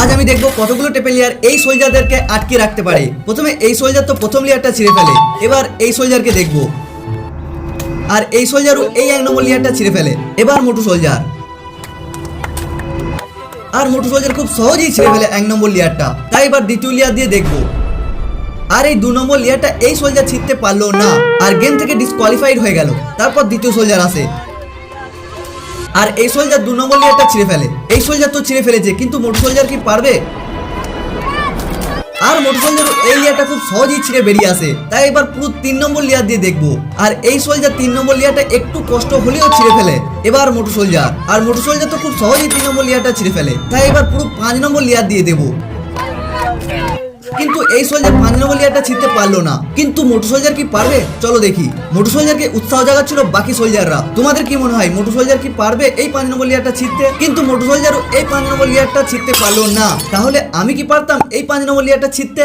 আজ আমি দেখব কতগুলো টেপে লেয়ার এই সোলজারদেরকে আটকে রাখতে পারে। প্রথমে এই সোলজার তো প্রথম লেয়ারটা ছিঁড়ে ফেলে। এবার এই সোলজারকে দেখব। আর এই সোলজারও এই এক নম্বর লেয়ারটা ছিঁড়ে ফেলে। এবার মোটু সোলজার। আর মোটু সোলজার খুব সহজেই ছিঁড়ে ফেলে এক নম্বর লেয়ারটা। তাই এবার দ্বিতীয় লেয়ার দিয়ে দেখব। আর এই দু নম্বর লেয়ারটা এই সোলজার ছিঁড়তে পারল না। আর গেম থেকে ডিসকোয়ালিফাইড হয়ে গেল। তারপর দ্বিতীয় সোলজার আসে। আর এই সোলজার দু নম্বর লেয়ারটা ছিঁড়ে ফেলে। এই সোলজার তো ছিঁড়ে ফেলেছে, কিন্তু মোটর সোলজার কি পারবে? আর মোটর সোলজার এই লেয়ারটা খুব সহজেই ছিঁড়ে বেরিয়ে আসে। তাই এবার পুরো তিন নম্বর লেয়ার দিয়ে দেখব। আর এই সোলজার তিন নম্বর লেয়ারটা একটু কষ্ট হলেও ছিঁড়ে ফেলে। এবার মোটর সোলজার আর মোটর সোলজার তো খুব সহজেই তিন নম্বর লেয়ারটা ছিঁড়ে ফেলে। তাই এবার পুরো পাঁচ নম্বর লেয়ার দিয়ে দেবো। এই সোলজার লেয়ারটা ছিঁড়তে পারল না। কিন্তু মোটর সোলজার কি পারবে? চলো দেখি। মোটর সোলজারকে উৎসাহ জাগাচ্ছিল বাকি সোলজাররা তোমাদের কি মনে হয় মোটর সোলজার কি পারবে এই লেয়ারটা ছিঁড়তে? কিন্তু মোটর সোলজারও এই লেয়ারটা ছিঁড়তে পারল না। তাহলে আমি কি পারতাম এই লেয়ারটা ছিঁড়তে?